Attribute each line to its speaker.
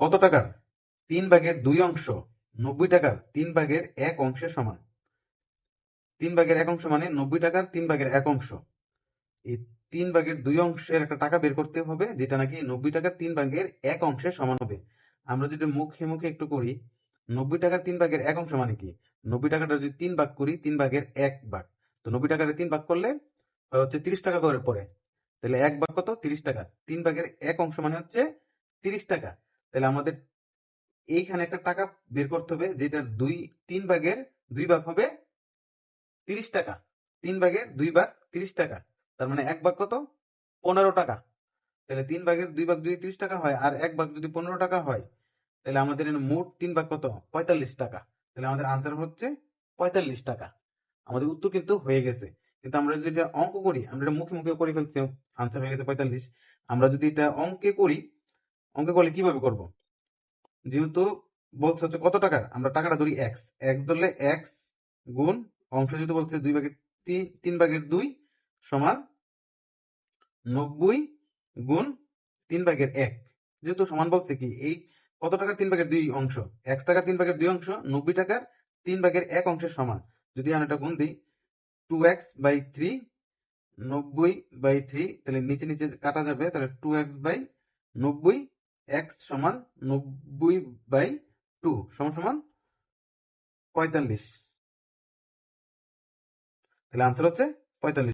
Speaker 1: কত টাকার? তিন ভাগের দুই অংশ, নব্বই টাকার তিন ভাগের এক অংশের সমান। তিন ভাগের এক অংশ মানে নব্বই টাকার তিন ভাগের এক অংশ। এই তিন ভাগের দুই অংশের একটা টাকা বের করতে হবে, যেটা নাকি নব্বই টাকার তিন ভাগের এক অংশের সমান হবে। আমরা যদি মুখে মুখে একটু করি, নব্বই টাকার তিন ভাগের এক অংশ মানে কি? নব্বই টাকাটা যদি তিন ভাগ করি, তিন ভাগের এক ভাগ। তো নব্বই টাকাটা তিন ভাগ করলে হচ্ছে তিরিশ টাকা করে পড়ে। তাহলে এক ভাগ কত? তিরিশ টাকা। তিন ভাগের এক অংশ মানে হচ্ছে তিরিশ টাকা। তাহলে আমাদের এইখানে একটা টাকা বের করতে হবে, যেটার দুই, তিন ভাগের দুই ভাগ হবে তিরিশ টাকা। তিন ভাগের দুই ভাগ তিরিশ টাকা। তার মানে এক ভাগ কত? পনেরো টাকা। তাহলে তিন ভাগের দুই ভাগ যদি তিরিশ টাকা হয়, আর এক ভাগ যদি পনেরো টাকা হয়, তাহলে আমাদের মোট তিন ভাগ কত? পঁয়তাল্লিশ টাকা। তাহলে আমাদের আনসার হচ্ছে পঁয়তাল্লিশ টাকা। আমাদের উত্তর কিন্তু হয়ে গেছে। কিন্তু আমরা যদি এটা অঙ্ক করি, আমরা এটা মুখে মুখে করে ফেলছি আনসার হয়ে গেছে পঁয়তাল্লিশ। আমরা যদি এটা অঙ্কে করি অঙ্কে করলে কীভাবে করব? যেহেতু বলছে হচ্ছে কত টাকা? আমরা টাকাটা ধরি এক্স এক্স ধরলে এক্স গুণ অংশ যেহেতু বলছে দুই ভাগের তিন ভাগের দুই সমান নব্বই গুণ তিন ভাগের এক। যেহেতু সমান বলছে কি, এই কত টাকার তিন ভাগের দুই অংশ? এক টাকার তিন ভাগের দুই অংশ, নব্বই টাকার তিন ভাগের এক অংশের সমান। যদি আমি এটা গুণ দিই টু এক্স বাই থ্রি নব্বই বাই থ্রি তাহলে নিচে নিচে কাটা যাবে, তাহলে টু এক্স বাই নব্বই এক্স সমান নব্বই বাই টু সমান সমান পঁয়তাল্লিশ। তাহলে আনসার হচ্ছে পঁয়তাল্লিশ।